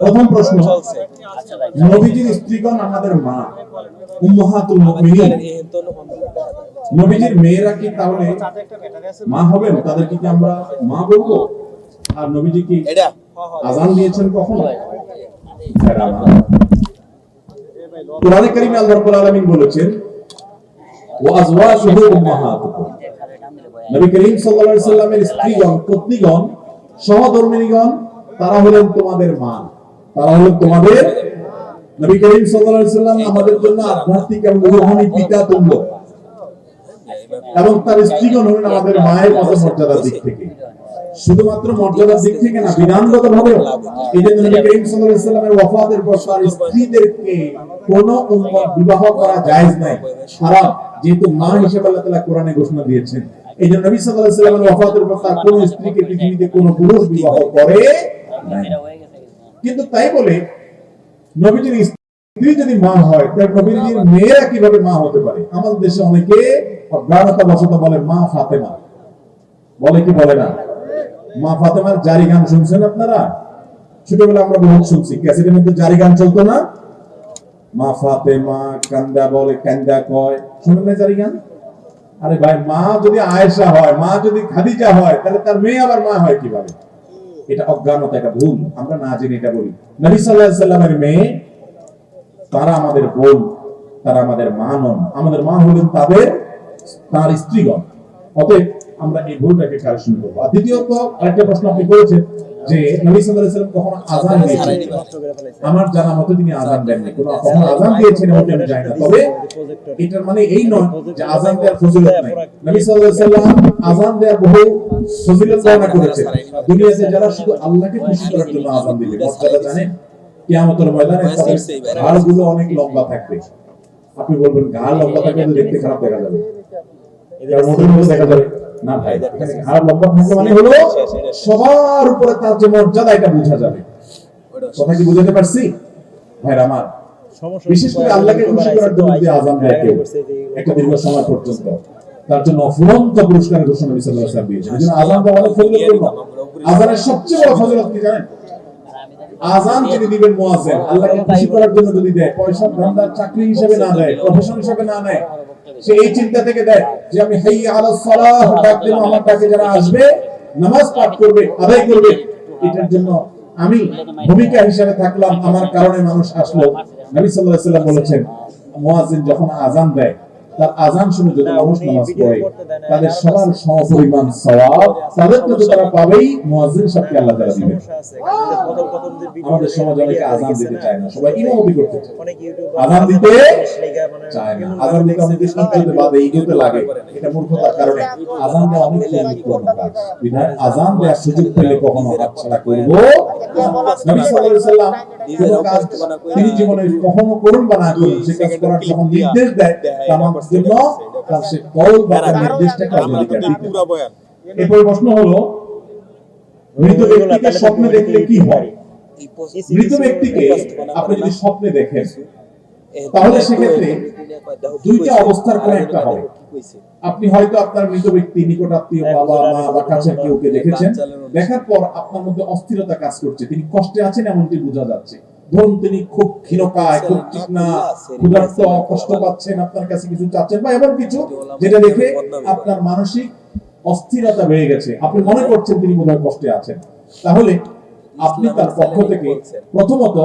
প্রথম প্রশ্ন নবীজির স্ত্রীগণ আমাদের মা উম্মাহাতুল মুমিনিন। নবীজির মেয়েরা কি তাহলে মা হবেন? তাদেরকে কি আমরা মা বলব? আর নবীজি কি আজান দিয়েছেন কখনো? কোরআনে কারিমে আল্লাহ রাব্বুল আলামিন বলেছেন ওয়া আজওয়াজুহু উম্মাহাতুকুম। নবী করিম সাল্লাল্লাহু আলাইহি সাল্লামের স্ত্রীগণ পত্নীগণ সহধর্মিণীগণ তারা হলেন তোমাদের মা। তারা হলেন তোমাদের নবী করিম সাল্লাম আমাদের জন্য আধ্যাত্মিক এবং পিতা এবং তার স্ত্রীগণ হলেন আমাদের মায়ের দিক থেকে। শুধুমাত্র মর্যাদার দিক থেকে না বিধানগত ভাবে এই জন্য নবী করিম সাল্লামের পর তার স্ত্রীদেরকে কোন বিবাহ করা জায়েজ নাই। হারাম, যেহেতু মা হিসেবে আল্লাহ তাআলা কোরআনে ঘোষণা দিয়েছেন। এই জন্য নবী সাল্লাল্লাহু আলাইহি সাল্লামের ওয়াফাতের পর তার কোন স্ত্রীকে পৃথিবীতে কোন পুরুষ বিবাহ করে নাই। কিন্তু তাই বলে নবীজির স্ত্রী যদি মা হয় তাহলে নবীজির মেয়েরা কীভাবে মা হতে পারে? আমাদের দেশে অনেকে অজ্ঞানতা বশত বলে মা ফাতেমা। বলে কি বলে না? মা ফাতেমার জারি গান শুনছেন আপনারা? ছোটবেলা আমরা বহুত শুনছি। ক্যাসেটের মধ্যে জারি গান চলতো না? মা ফাতেমা কান্দা বলে কান্দা কয়। শুনেন না জারি গান? আরে ভাই, মা যদি আয়েশা হয়, মা যদি খাদিজা হয়, তাহলে তার মেয়ে আবার মা হয় কীভাবে? এটা অজ্ঞানতা এটা ভুল। আমরা না জেনে এটা বলি। নবী সাল্লাল্লাহু আলাইহি সাল্লামের মেয়ে তারা আমাদের বোন তারা আমাদের মা নন। আমাদের মা হলেন তাদের তার স্ত্রীগণ। অতএব আমরা এই ভুলটাকে কারেকশন করব। আর দ্বিতীয়ত আরেকটা প্রশ্ন আপনি করেছেন যে নবী সাল্লাল্লাহু আলাইহি সাল্লাম কখনো আযান দিয়েছেন? আমার জানা মতে তিনি আযান দেননি। কোনো কখনো আযান দিয়েছেন এমনটি আমি জানি না। তবে এটার মানে এই নয় যে আযান দেওয়ার ফজিলত নাই। নবী সাল্লাল্লাহু আলাইহি সাল্লাম আযান দেওয়ার বহু ফজিলত বর্ণনা করেছেন দুনিয়াতে যারা শুধু আল্লাহকে খুশি করার জন্য আযান দিবে মর্যাদা জানেন কিয়ামতের ময়দানে ঘাড়গুলো অনেক লম্বা থাকবে। আপনি বলবেন ঘাড় লম্বা থাকলে দেখতে খারাপ দেখা যাবে। এটা মোটের মধ্যে দেখা যাবে। না ভাই ঘাড় লম্বা থাকলে মানে হলো সবার উপরে তার যে মর্যাদা এটা বোঝা যাবে। কথা কি বুঝাতে পারছি? ভাইরা আমার বিশেষ করে আল্লাহকে খুশি করার জন্য আজান দেয় কেউ একটা দীর্ঘ সময় পর্যন্ত। তার জন্য অফুরন্ত পুরস্কারের ঘোষণা নবী সাল্লাল্লাহু আলাইহি দিয়েছেন এই জন্য আজান দেওয়া অনেক ফজিলতপূর্ণ আজানের সবচেয়ে বড় ফজিলত কি জানেন? যিনি দিবেন মুয়াজ্জিন আল্লাহকে খুশি করার জন্য যদি দেয় পয়সা ধান্দা চাকরি হিসেবে না দেয় প্রফেশন হিসেবে না নেয় সে এই চিন্তা থেকে দেয় যে আমি হাইয়া আলাস সালাহ ডাক দেব আমার ডাকে যারা আসবে নামাজ পাঠ করবে আদায় করবে এটার জন্য আমি ভূমিকা হিসেবে থাকলাম আমার কারণে মানুষ আসলো। নবী সাল্লাল্লাহু আলাইহি সাল্লাম বলেছেন মুয়াজ্জিন যখন আজান দেয় তার আজান শুনে যত মানুষ নামাজ পড়ে তাদের সবার সমপরিমাণ সওয়াব তাদের তো তারা পাবেই মুয়াজ্জিন সাহেবকে আল্লাহ তাআলা দিবেন। আমাদের সমাজ অনেকে আজান দিতে চায় না সবাই ইমামতি করতে চায়। আজান দিতে চায় না। আজান দিতে অনেকে সন্তুষ্ট বাদে ইগোতে লাগে এটা মূর্খতার কারণে। আজান দেওয়া অনেক গুরুত্বপূর্ণ কাজ বিধায় আজান দেওয়ার সুযোগ পেলে কখনো হাতছাড়া করব। নবী সাল্লাল্লাহু আলাইহি সাল্লাম কোন কাজ তিনি জীবনে কখনো করুন বা না করুন সে কাজ করার যখন নির্দেশ দেয়। তা আমার জন্য তার সে কল বা কাজে দিতে এরপর প্রশ্ন হলো মৃত ব্যক্তিকে স্বপ্নে দেখলে কি হয়? মৃত ব্যক্তিকে আপনি যদি স্বপ্নে দেখেন তাহলে সেক্ষেত্রে দুইটা অবস্থার কোন একটা হবে। আপনি হয়তো আপনার মৃত ব্যক্তি নিকট আত্মীয় বাবা মা বা কাছের কেউকে দেখেছেন? দেখার পর আপনার মধ্যে অস্থিরতা কাজ করছে। তিনি কষ্টে আছেন এমনটি বোঝা যাচ্ছে। ধরুন তিনি খুব ক্ষীণকায় খুব চিকনা ক্ষুধার্ত কষ্ট পাচ্ছেন আপনার কাছে কিছু চাচ্ছেন বা এমন কিছু যেটা দেখে আপনার মানসিক অস্থিরতা বেড়ে গেছে। আপনি মনে করছেন তিনি বোধহয় কষ্টে আছেন। তাহলে আপনি তার পক্ষ থেকে প্রথমত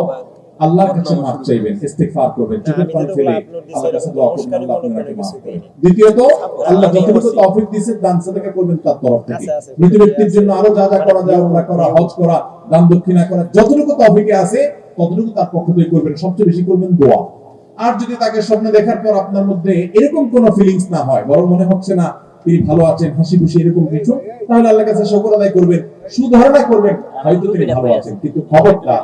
আল্লাহর কাছে মাফ চাইবেন ইস্তিগফার করবেন চোখের পানি ফেলে আল্লাহর কাছে দোয়া করবেন আল্লাহ আপনাকে মাফ দ্বিতীয়ত আল্লাহ যতটুকু তৌফিক দিয়েছেন দান সাদাকা করবেন তার তরফ থেকে। মৃত ব্যক্তির জন্য আরও যা যা করা যায় উমরা করা হজ করা দান দক্ষিণা করা যতটুকু তৌফিকে আছে ততটুকু তার পক্ষ থেকে করবেন? সবচেয়ে বেশি করবেন দোয়া। আর যদি তাকে স্বপ্নে দেখার পর আপনার মধ্যে এরকম কোনো ফিলিংস না হয়, বরং মনে হচ্ছে না তিনি ভালো আছেন, হাসি খুশি, এরকম কিছু, তাহলে আল্লাহর কাছে শুকর আদায় করবেন, সুধারণা করবেন, হয়তো তিনি ভালো আছেন। কিন্তু খবরটা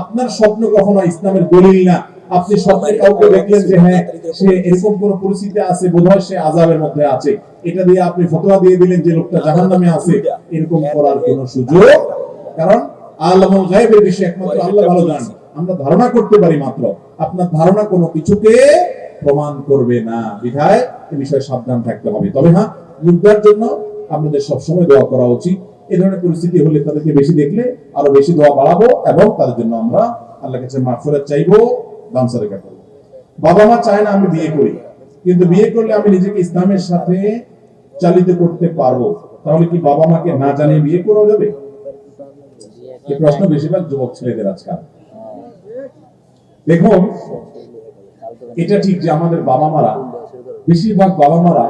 আপনার স্বপ্ন কখনো ইসলামের দলিল না। আপনি স্বপ্নে কাউকে দেখলেন যে হ্যাঁ সে এরকম কোন পরিস্থিতি আছে, বোধহয় সে আজাবের মধ্যে আছে। এটা দিয়ে আপনি ফতোয়া দিয়ে দিলেন যে লোকটা জাহান নামে আছে, এরকম করার কোনো সুযোগ। কারণ আল্লাহ গায়েবের বিষয়ে একমাত্র আল্লাহ ভালো জানেন। আমরা ধারণা করতে পারি মাত্র, আপনার ধারণা কোনো কিছুকে প্রমাণ করবে না। বিধায় এ বিষয়ে সাবধান থাকতে হবে। তবে হ্যাঁ মুদ্রার জন্য আপনাদের সবসময় দোয়া করা উচিত। এই ধরনের পরিস্থিতি হলে তাদেরকে বেশি দেখলে আরও বেশি দোয়া বাড়াবো এবং তাদের জন্য আমরা আল্লাহ কাছে মাগফিরাত চাইব সাদাকা করব। বাবা মা চায় না আমি বিয়ে করি, কিন্তু বিয়ে করলে আমি নিজেকে ইসলামের সাথে চালিত করতে পারব। তাহলে কি বাবা মাকে না জানিয়ে বিয়ে করা যাবে? এই প্রশ্ন বেশিরভাগ যুবক ছেলেদের আজকাল। দেখুন, এটা ঠিক যে আমাদের বাবা মারা বেশিরভাগ বাবা মারা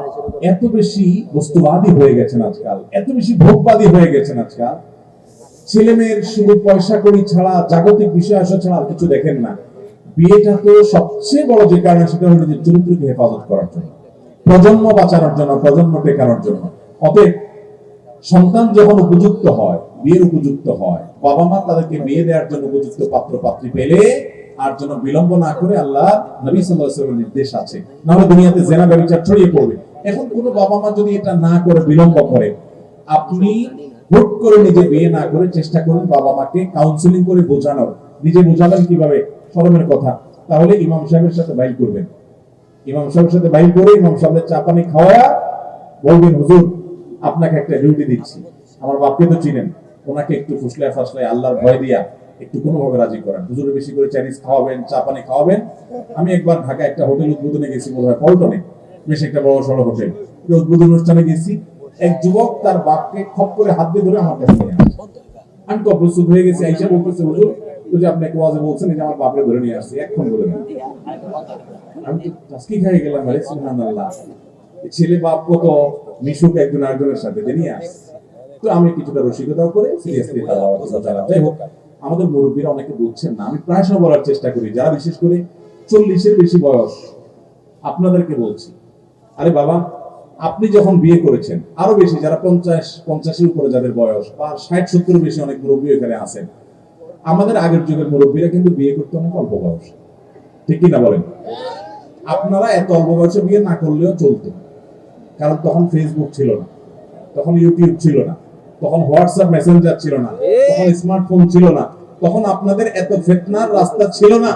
এত বেশি বস্তুবাদী হয়ে গেছেন আজকাল, এত বেশি ভোগবাদী হয়ে গেছেন আজকাল। ছেলে মেয়ের শুধু পয়সা করি ছাড়া, জাগতিক বিষয় আসা ছাড়া আর কিছু দেখেন না। বিয়েটা তো সবচেয়ে বড় যে কারণ, সেটা হলো যে চরিত্রকে হেফাজত করার জন্য, প্রজন্ম বাঁচানোর জন্য, প্রজন্ম টেকানোর জন্য। অতএব, সন্তান যখন উপযুক্ত হয়, বিয়ের উপযুক্ত হয় বাবা মা তাদেরকে বিয়ে দেওয়ার জন্য উপযুক্ত পাত্র পাত্রী পেলে আর জন্য বিলম্ব না করে আল্লাহ নবী ওয়াসাল্লামের নির্দেশ আছে। নাহলে দুনিয়াতে জেনা ব্যবচার ছড়িয়ে পড়বে। এখন কোন বাবা মা যদি এটা না করে, বিলম্ব করে, আপনি হুট করে নিজে বিয়ে না করে চেষ্টা করুন বাবা মাকে কাউন্সিলিং করে বোঝানোর। নিজে বোঝাবেন কীভাবে? শরমের কথা। তাহলে ইমাম সাহেবের সাথে বাইল করবেন। ইমাম সাহেবের সাথে বাইল করে ইমাম সাহেবের চা পানি খাওয়া বলবেন, হুজুর, আপনাকে একটা ডিউটি দিচ্ছি। আমার বাপকে তো চিনেন। ওনাকে একটু ফুসলায় ফাসলায় আল্লাহর ভয় দিয়া একটু কোনোভাবে রাজি করেন। হুজুরে বেশি করে চাইনিজ খাওয়াবেন, চা পানি খাওয়াবেন। আমি একবার ঢাকা একটা হোটেল উদ্বোধনে গেছি বোধ হয় পল্টনে। বেশ একটা বড় সড়ো হোটেল। উদ্বোধন অনুষ্ঠানে গেছি। এক যুবক তার বাপকে খপ করে হাত দিয়ে ধরে আমার কাছে নিয়ে আমি তো প্রস্তুত হয়ে গেছি, আইসা বলতেছে, হুজুর যে আপনি এক ওয়াজে বলছেন যে আমার বাপরে ধরে নিয়ে আসছে এক্ষণ বলে আমি তো টাস্কি খাই গেলাম, আরে, সুবহানাল্লাহ ছেলে বাপ কত? মিশুক একজন আরেকজনের সাথে নিয়ে আসছে। তো আমি কিছুটা রসিকতাও করে সিরিয়াসলি যারা যাই হোক আমাদের মুরব্বীরা অনেকে বুঝছেন না। আমি প্রায় সময় বলার চেষ্টা করি, যারা বিশেষ করে চল্লিশের বেশি বয়স, আপনাদেরকে বলছি। আরে বাবা, আপনি যখন বিয়ে করেছেন, আরও বেশি, যারা পঞ্চাশ, পঞ্চাশের উপরে যাদের বয়স, বা ষাট, সত্তর বেশি অনেক মুরব্বী এখানে আছেন, আমাদের আগের যুগের মুরব্বীরা কিন্তু বিয়ে করতে অনেক অল্প বয়স। ঠিক কিনা বলেন? আপনারা এত অল্প বয়সে বিয়ে না করলেও চলতো। কারণ তখন ফেসবুক ছিল না, তখন ইউটিউব ছিল না। তখন হোয়াটসঅ্যাপ মেসেঞ্জার ছিল না তখন স্মার্টফোন ছিল না তখন আপনাদের এত ফেতনার রাস্তা ছিল না।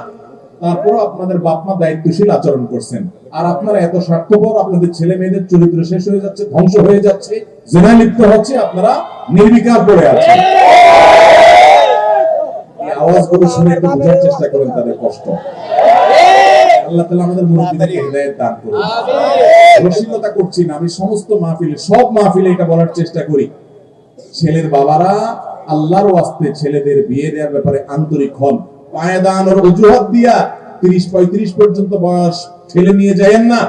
তারপর আপনাদের বাপ মা দায়িত্বশীল আচরণ করছেন। আর আপনারা এত স্বার্থপর আপনাদের ছেলে মেয়েদের চরিত্র শেষ হয়ে যাচ্ছে ধ্বংস হয়ে যাচ্ছে জেনায় লিপ্ত হচ্ছে আপনারা নির্বিকার পড়ে আছেন। এই আওয়াজগুলো শুনে একটু বোঝার চেষ্টা করেন তাদের কষ্ট। আল্লাহ তাআলা আমাদের মুরব্বীদেরকে হেদায়েত দান করুন। রসিকতা করছি না আমি সমস্ত মাহফিলে সব মাহফিলে এটা বলার চেষ্টা করি। ছেলের বাবারা আল্লাহর ওয়াস্তে ছেলেদের বিয়ে দেওয়ার ব্যাপারে আন্তরিক হন। পায়দান ওর অজুহাত দিয়া তিরিশ পঁয়ত্রিশ পর্যন্ত বয়স ঠেলে নিয়ে যায়েন না।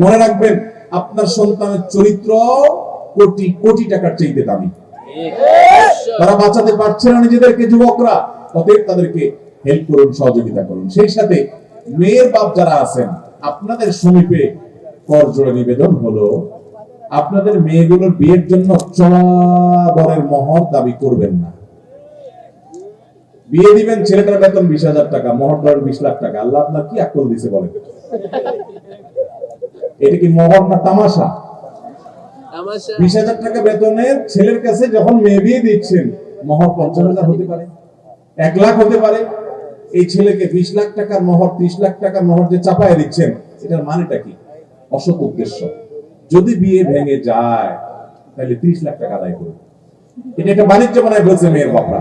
মনে রাখবেন, আপনার সন্তানের চরিত্র কোটি কোটি টাকার চাইতে দামি। তারা বাঁচাতে পারছে না নিজেদেরকে, যুবকরা। অতএব তাদেরকে হেল্প করুন, সহযোগিতা করুন। সেই সাথে মেয়ের বাপ যারা আছেন, আপনাদের সমীপে কর জোড়া নিবেদন হলো আপনাদের মেয়েগুলোর বিয়ের জন্য চড়া দরের মহর দাবি করবেন না। বিয়ে দিবেন ছেলেটার বেতন বিশ হাজার টাকা মহর দর বিশ লাখ টাকা। আল্লাহ আপনার কি আকল দিছে বলেন? এটা কি মহর না তামাশা? তামাশা। বিশ হাজার টাকা বেতনের ছেলের কাছে যখন মেয়ে বিয়ে দিচ্ছেন মহর পঞ্চাশ হাজার হতে পারে এক লাখ হতে পারে। এই ছেলেকে বিশ লাখ টাকার মহর ত্রিশ লাখ টাকার মহর যে চাপায় দিচ্ছেন এটার মানেটা কি? অসৎ উদ্দেশ্য। যদি বিয়ে ভেঙে যায়, তাহলে ত্রিশ লাখ টাকা আদায় করবে এটা একটা বাণিজ্য বানায় বলছে মেয়ের বাপরা।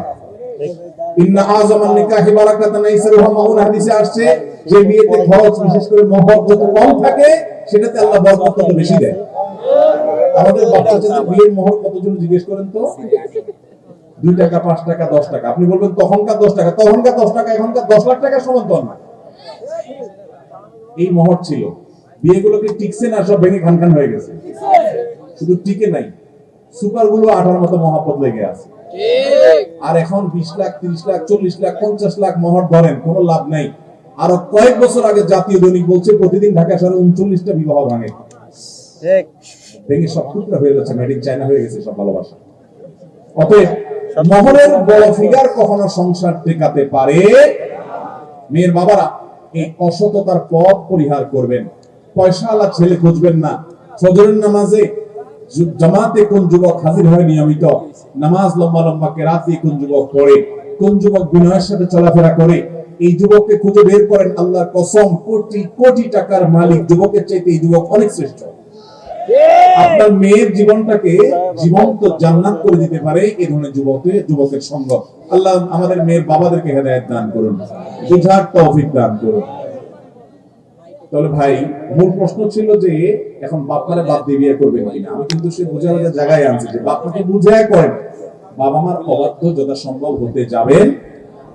দুই টাকা, পাঁচ টাকা, দশ টাকা। আপনি বলবেন, তখনকার দশ টাকা। তখনকার দশ টাকা, এখনকার দশ লাখ টাকা সমান তো না। এই মোহর ছিল। বিয়েগুলোকে টিকছে না, সব ভেঙে খান খান হয়ে গেছে। শুধু টিকে নাই আঠার মতো মহাপদ লেগে আছে। আর এখন বিশ লাখ, তিরিশ লাখ, চল্লিশ লাখ, পঞ্চাশ লাখ মোহর ধরেন লাভ নাই। আরও কয়েক বছর আগে জাতীয় দৈনিক বলছে, প্রতিদিন ঢাকা শহরে উনচল্লিশটা বিবাহ ভাঙে। ভেঙে সব টুকরা হয়ে যাচ্ছে মেড ইন চায়না হয়ে গেছে সব ভালোবাসা। অতএব মহরের বড় ফিগার কখনো সংসার টেকাতে পারে। মেয়ের বাবারা এই অসততার পথ পরিহার করবেন। পয়সা আলা ছেলে খুঁজবেন না। ফজরের নামাজে জামাতে কোন যুবক হাজির হয় নিয়মিত? নামাজ লম্বা লম্বা কেরাত দিয়ে কোন যুবক পড়ে? কোন যুবক বিনয়ের সাথে চলাফেরা করে? এই যুবককে খুঁজে বের করেন আল্লাহর কসম, কোটি কোটি টাকার মালিক। যুবকের চাইতে এই যুবক অনেক শ্রেষ্ঠ। আপনার মেয়ের জীবনটাকে জীবন্ত জান্নাত করে দিতে পারে এই ধরনের যুবকে যুবকের সঙ্গ। আল্লাহ আমাদের মেয়ের বাবাদেরকে হেদায়েত দান করুন। বুঝার তৌফিক দান করুন। তাহলে ভাই, মূল প্রশ্ন ছিল যে, এখন বাপমারে বাপ দিয়ে বিয়ে করবেন কিনা? আমি কিন্তু সে বোঝার জায়গায় আনছি যে বাপমাকে বুঝায় করেন বাবা মার অবাধ্য যথা সম্ভব হতে যাবেন।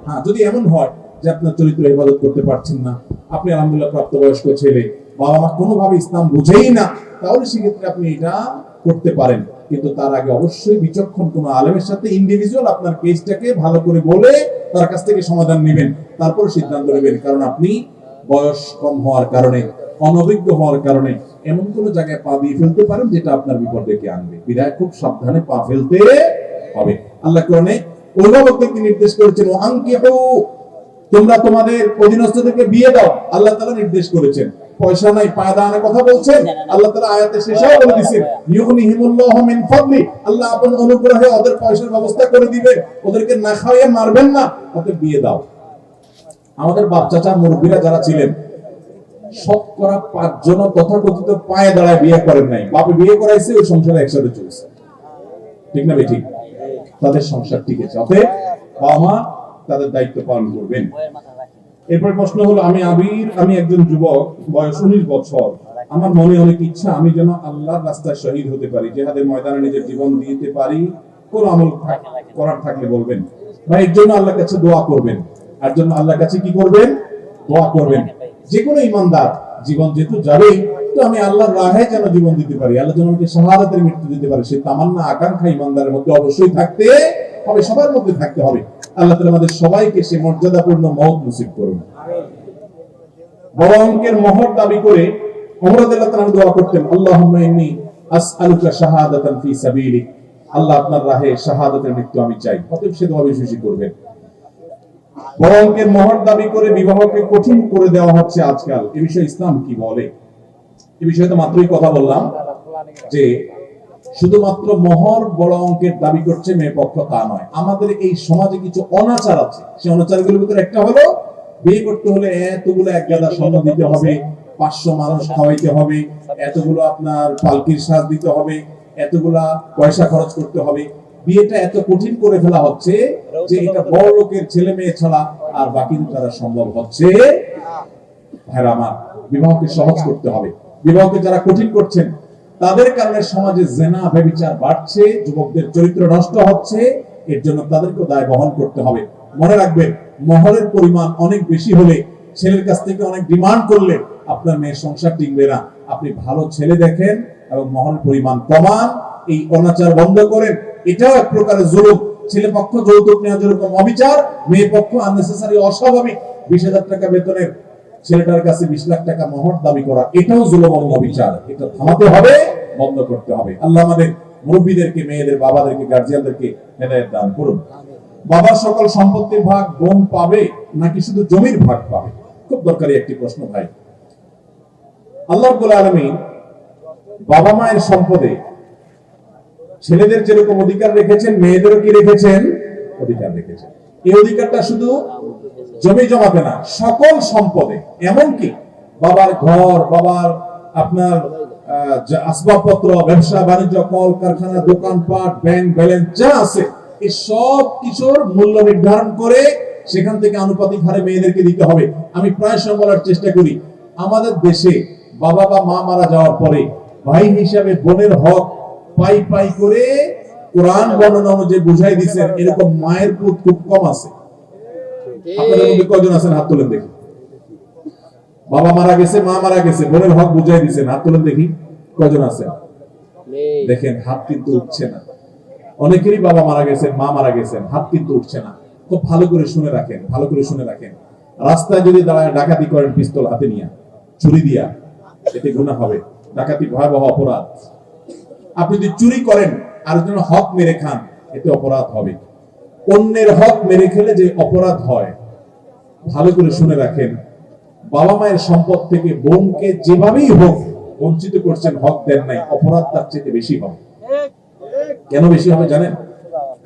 হ্যাঁ যদি এমন হয় যে আপনার চরিত্র হেফাজত করতে পারছেন না, আপনি আলহামদুলিল্লাহ প্রাপ্তবয়স্ক ছেলে বাবা মা কোনোভাবে ইসলাম বুঝেই না, তাহলে সেক্ষেত্রে আপনি এটা করতে পারেন। কিন্তু তার আগে অবশ্যই বিচক্ষণ কোনো আলেমের সাথে ইন্ডিভিজুয়াল আপনার কেসটাকে ভালো করে বলে তার কাছ থেকে সমাধান নেবেন, তারপর সিদ্ধান্ত নেবেন। কারণ আপনি বয়স কম হওয়ার কারণে, অনভিজ্ঞ হওয়ার কারণে এমন কোন জায়গায় পা দিয়ে ফেলতে পারেন যেটা আপনার বিপদ ডেকে আনবে। বিধায় খুব সাবধানে পা ফেলতে হবে। আল্লাহ কোরআনে অভিভাবকদেরকে নির্দেশ করেছেন? ও আঙ্কিহু তোমরা তোমাদের অধীনস্থদেরকে বিয়ে দাও। আল্লাহ তাআলা নির্দেশ করেছেন। পয়সা নাই, পায় দানের কথা বলছেন। আল্লাহ তাআলা আয়াতে শেষেও বলে দিয়েছেন, ইউগনিহিমুল্লাহু মিন ফাদলি আল্লাহ আপন অনুগ্রহে ওদের পয়সার ব্যবস্থা করে দিবেন ওদেরকে না খাওয়িয়ে মারবেন না, ওদের বিয়ে দাও। আমাদের বাপ চাচা মুরব্বীরা যারা ছিলেন শতকরা পাঁচজন তথাকথিত পায়ে দাঁড়ায় বিয়ে করেন নাই। বাপে বিয়ে করাইছে, ওই সংসারে একসাথে চলছে। ঠিক না ঠিক তাদের সংসার টিকেছে অতএব বাবা মা তাদের দায়িত্ব পালন করবেন। এরপর প্রশ্ন হলো, আমি আবির, আমি একজন যুবক, বয়স উনিশ বছর। আমার মনে অনেক ইচ্ছা, আমি যেন আল্লাহর রাস্তায় শহীদ হতে পারি, জেহাদের ময়দানে নিজের জীবন দিতে পারি। কোন আমল করার থাকলে বলবেন। ভাই, এর জন্য আল্লাহর কাছে দোয়া করবেন। আর জন্য আল্লাহর কাছে কি করবেন? দোয়া করবেন। যে কোনো ইমানদার জীবন যেহেতু যাবেই, তো আমি আল্লাহর রাহে যেন জীবন দিতে পারি। আল্লাহ যেন আমাকে শাহাদাতের মৃত্যু দিতে পারে। সেই তামান্না, আকাঙ্ক্ষা ইমানদারের মধ্যে অবশ্যই থাকতে হবে, সবার মধ্যে থাকতে হবে। আল্লাহ তাআলা আমাদের সবাইকে সে মর্যাদাপূর্ণ মহৎ নসিব করুন। বড় অঙ্কের মোহর দাবি করে ওমর রাদিয়াল্লাহু তাআলা দোয়া করতেন, আল্লাহুম্মা ইন্নী আসআলুকা শাহাদাতান ফি সাবিলিক। আল্লাহ আপনার রাহে শাহাদাতের মৃত্যু আমি চাই। অতএব সে দোয়া বেশি করবেন। বড় অঙ্কের মোহর দাবি করে বিবাহকে কঠিন করে দেওয়া হচ্ছে আজকাল। এ বিষয়ে ইসলাম কি বলে? এ বিষয়ে তো মাত্রই কথা বললাম যে শুধুমাত্র মোহর বড় অঙ্কের দাবি করছে মেয়ে পক্ষ, তা নয়। আমাদের এই সমাজে কিছু অনাচার আছে। সেই অনাচারগুলোর ভিতরে একটা হলো বিয়ে করতে হলে এতগুলো এক গাদা স্বর্ণ দিতে হবে, পাঁচশো মানুষ খাওয়াইতে হবে, এতগুলো আপনার পালকির সাজ দিতে হবে, এতগুলা পয়সা খরচ করতে হবে। বিয়েটা এত কঠিন করে ফেলা হচ্ছে যে এটা বড় লোকের ছেলে মেয়ে ছাড়া আর বাকি দ্বারা সম্ভব হচ্ছে। ভাইরা আমার বিবাহকে সহজ করতে হবে। বিবাহকে যারা কঠিন করছেন তাদের কারণে সমাজে জেনা ব্যবিচার বাড়ছে যুবকদের চরিত্র নষ্ট হচ্ছে এর জন্য তাদেরকে দায় বহন করতে হবে। মনে রাখবেন মহরের পরিমাণ অনেক বেশি হলে ছেলের কাছ থেকে অনেক ডিমান্ড করলে আপনার মেয়ের সংসার টিকবে না। আপনি ভালো ছেলে দেখেন এবং মহরের পরিমাণ কমান এই অনাচার বন্ধ করেন এটাও এক প্রকারের জুলুম। ছেলে পক্ষ যৌতুক নেওয়া যেরকম অবিচার, মেয়ে পক্ষ আননেসেসারি অস্বাভাবিক। বিশ হাজার টাকা বেতনের ছেলেটার কাছে বিশ লাখ টাকা মহর দাবি করা, এটাও জুলুম এবং অবিচার। এটা থামাতে হবে, বন্ধ করতে হবে। আল্লাহ আমাদের মুরব্বীদেরকে, মেয়েদের বাবাদেরকে গার্জিয়ানদেরকে হেদায়েত দান করুন। বাবার সকল সম্পত্তির ভাগ বোন পাবে, নাকি শুধু জমির ভাগ পাবে? খুব দরকারি একটি প্রশ্ন ভাই। আল্লাহ আলামিন বাবা মায়ের সম্পদে ছেলেদের যেরকম অধিকার রেখেছেন, মেয়েদেরও কি রেখেছেন? অধিকার রেখেছেন। এই অধিকারটা শুধু জমি জমাতে না, সকল সম্পদে। এমনকি বাবার ঘর, বাবার আপনার আসবাবপত্র, ব্যবসা, বাণিজ্য, কল, কারখানা, দোকানপাট, ব্যাংক ব্যালেন্স যা আছে, এই সব কিছুর মূল্য নির্ধারণ করে সেখান থেকে আনুপাতিক হারে মেয়েদেরকে দিতে হবে। আমি প্রায় সময় বলার চেষ্টা করি, আমাদের দেশে বাবা বা মা মারা যাওয়ার পরে ভাই হিসাবে বোনের হক পাই পাই করে কোরআন বর্ণনা অনুযায়ী বুঝাই দিচ্ছেন এরকম মায়ের পুত খুব কম আছে। আপনাদের মধ্যে কয়জন আছেন? হাত তোলেন দেখি। বাবা মারা গেছে মা মারা গেছে বোনের হক বুঝাই দিচ্ছেন হাত তোলেন দেখি কয়জন আছেন? দেখেন হাত কিন্তু উঠছে না। অনেকেরই বাবা মারা গেছেন মা মারা গেছেন হাত কিন্তু উঠছে না। খুব ভালো করে শুনে রাখেন ভালো করে শুনে রাখেন। রাস্তায় যদি দাঁড়ায় ডাকাতি করেন পিস্তল হাতে নিয়ে চুরি দিয়া এতে গুণা হবে। ডাকাতি ভয়াবহ অপরাধ। আপনি যদি চুরি করেন আর জন্য হক মেরে খান, এতে অপরাধ হবে অন্যের হক মেরে খেলে যে অপরাধ হয়, ভালো করে শুনে রাখেন, বাবা মায়ের সম্পদ থেকে বোনকে যেভাবেই হোক বঞ্চিত করছেন, হক দেন নাই, অপরাধ তার চেয়ে বেশি হবে। কেন বেশি হবে জানেন?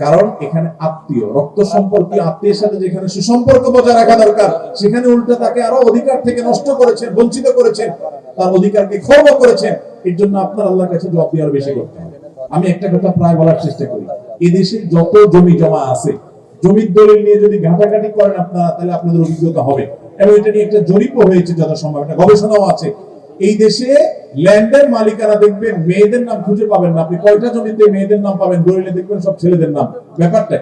কারণ এখানে আত্মীয়, রক্ত সম্পর্কীয় আত্মীয়ের সাথে যেখানে সুসম্পর্ক বজায় রাখা দরকার, সেখানে উল্টা তাকে আরও অধিকার থেকে নষ্ট করেছেন, বঞ্চিত করেছেন, তার অধিকারকে খর্ব করেছেন, এর জন্য আপনার আল্লাহর কাছে জবাব দেওয়ার বেশি করতে হবে। আমি একটা কথা প্রায় বলার চেষ্টা করি, এদেশে যত জমি জমা আছে, জমির দলিল নিয়ে যদি ঘাটাঘাটি করেন আপনারা, তাহলে আপনাদের অভিজ্ঞতা হবে। এবং এটা নিয়ে একটা জরিপও হয়েছে যথাসম্ভব, একটা গবেষণাও আছে। এই দেশে ল্যান্ডের মালিকানা দেখবেন মেয়েদের নাম খুঁজে পাবেন না। আপনি কয়টা জমিতে মেয়েদের নাম পাবেন? দলিলে দেখবেন সব ছেলেদের নাম। ব্যাপারটা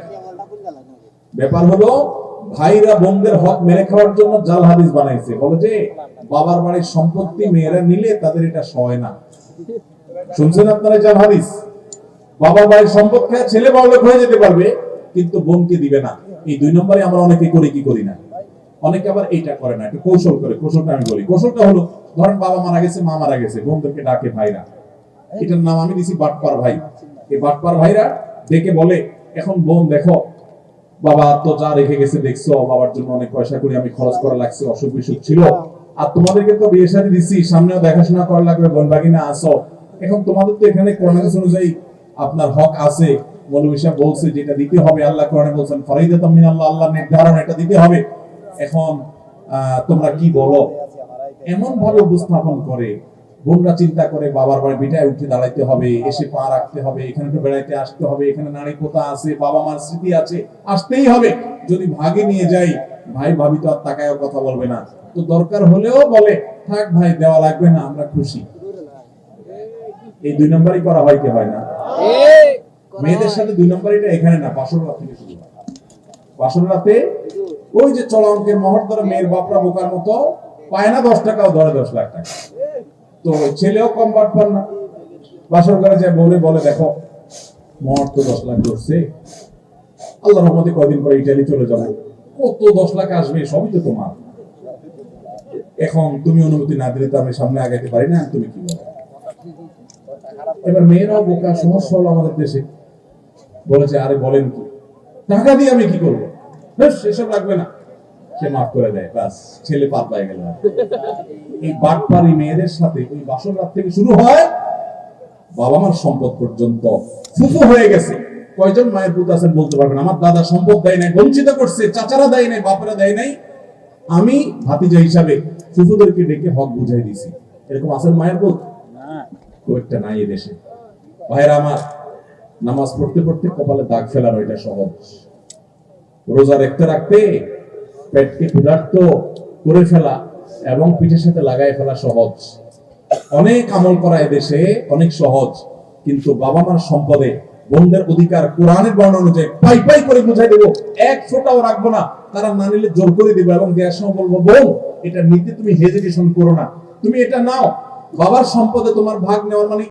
ব্যাপার হলো, ভাইরা বোনদের হক মেরে খাওয়ার জন্য জাল হাদিস বানাইছে। বলে যে, বাবার বাড়ির সম্পত্তি মেয়েরা নিলে তাদের এটা সয় না। শুনছেন আপনারা জাল হাদিস? বাবার বাড়ির সম্পদ খেয়ে ছেলে বড় হয়ে যেতে পারবে, কিন্তু বোনকে দিবে না। এই দুই নম্বরে আমরা অনেকে করি, কি করি না? অনেকে আবার এইটা করে না। একটু কৌশল করে, কৌশলটা আমি বলি। কৌশলটা হলো ধরেন বাবা মারা গেছে, মা মারা গেছে বোনদেরকে ডাকে ভাইরা। এটার নাম আমি দিছি বাটপার ভাই। এই বাটপার ভাইরা ডেকে বলে, এখন বোন, দেখো, বাবা তো যা রেখে গেছে, দেখছ, বাবার জন্য অনেক পয়সা করে, আমি খরচ করা লাগছে, অসুখ বিসুখ ছিল। আর তোমাদেরকে তো বিয়ে শাদী দিচ্ছি সামনেও দেখাশোনা করা লাগবে, বোন বাগিনা আসো এখন তোমাদের তো এখানে কোরআন হাদিস অনুযায়ী আপনার হক আছে। মৌলবী সাহেব বলছে, যেটা দিতে হবে, আল্লাহ কোরআনে বলছেন, ফরাইদাতাম মিনাল্লাহ আল্লাহ আল্লাহ নির্ধারণ, এটা দিতে হবে। এখন তোমরা কি বলো? এমন ভাবে উপস্থাপন করে বোনরা চিন্তা করে বাবার বাড়ি বিটায় উঠে দাঁড়াইতে হবে এসে পা রাখতে হবে এখানে একটু বেড়াইতে আসতে হবে এখানে নারী পোতা আছে বাবা মার স্মৃতি আছে আসতেই হবে। যদি ভাগে নিয়ে যাই ভাই ভাবি তো আর তাকায়ও কথা বলবে না। তো দরকার হলেও বলে থাক ভাই দেওয়া লাগবে না আমরা খুশি। এই দুই নম্বরই করা হয় কি হয় না? মেয়েদের সাথে দুই নম্বরটা এখানে না বাসর রাত থেকে শুরু হয়। বাসর রাতে ওই যে চড়া অঙ্কের মহর ধরে মেয়ের বাপরা বোকার মতো পায় না দশ টাকাও ধরে দশ লাখ টাকা। তো ছেলেও কম বাট পান না। বাসর ঘরে যায় বলে বলে, দেখো, মহর তো দশ লাখ ধরছে। আল্লাহ রহমতে কয়দিন পরে ইটালি চলে যাব। কত দশ লাখ আসবে, সবই তো তোমার। এখন তুমি অনুমতি না দিলে তো আমি সামনে আগাইতে পারি না তুমি কি এবার মেয়েরাও বোকা সমস্যা হলো আমাদের দেশে। বলেছে, আরে বলেন কি? টাকা দিয়ে আমি কি করব? সেসব লাগবে না। সে মাফ করে দেয় বাস ছেলে পার পায় গেল। এই বাটপারি মেয়েদের সাথে ওই বাসর রাত থেকে শুরু হয়, বাবা মার সম্পদ পর্যন্ত। ফুফু হয়ে গেছে। কয়জন মায়ের পুত আছেন বলতে পারবেন আমার দাদা সম্পদ দেয় নাই, বঞ্চিত করছে, চাচারা দেয় নাই দেয় নাই। আমি ভাতিজা হিসাবে ফুফুদেরকে ডেকে হক বুঝাই দিছি এরকম আছেন মায়ের পুত? খুব একটা নাই এদেশে ভাইরা আমার, নামাজ পড়তে পড়তে কপালে দাগ ফেলানো এটা সহজ। রোজা রাখতে রাখতে পেটকে ক্ষুধার্ত করে ফেলা এবং পিঠের সাথে লাগাই ফেলা সহজ। অনেক আমল করা দেশে অনেক সহজ, কিন্তু বাবা মার সম্পদে বোনদের অধিকার কোরআনের বর্ণনা অনুযায়ী পাই পাই করে বুঝাই দেবো। এক ফোটাও রাখব না, তারা না নিলে জোর করে দিবো এবং দেওয়ার সময় বলব, বোন, এটা নিতে তুমি হেজিটেশন করো না। তুমি এটা নাও। বাবার সম্পদে তোমার ভাগ নেওয়ার মানে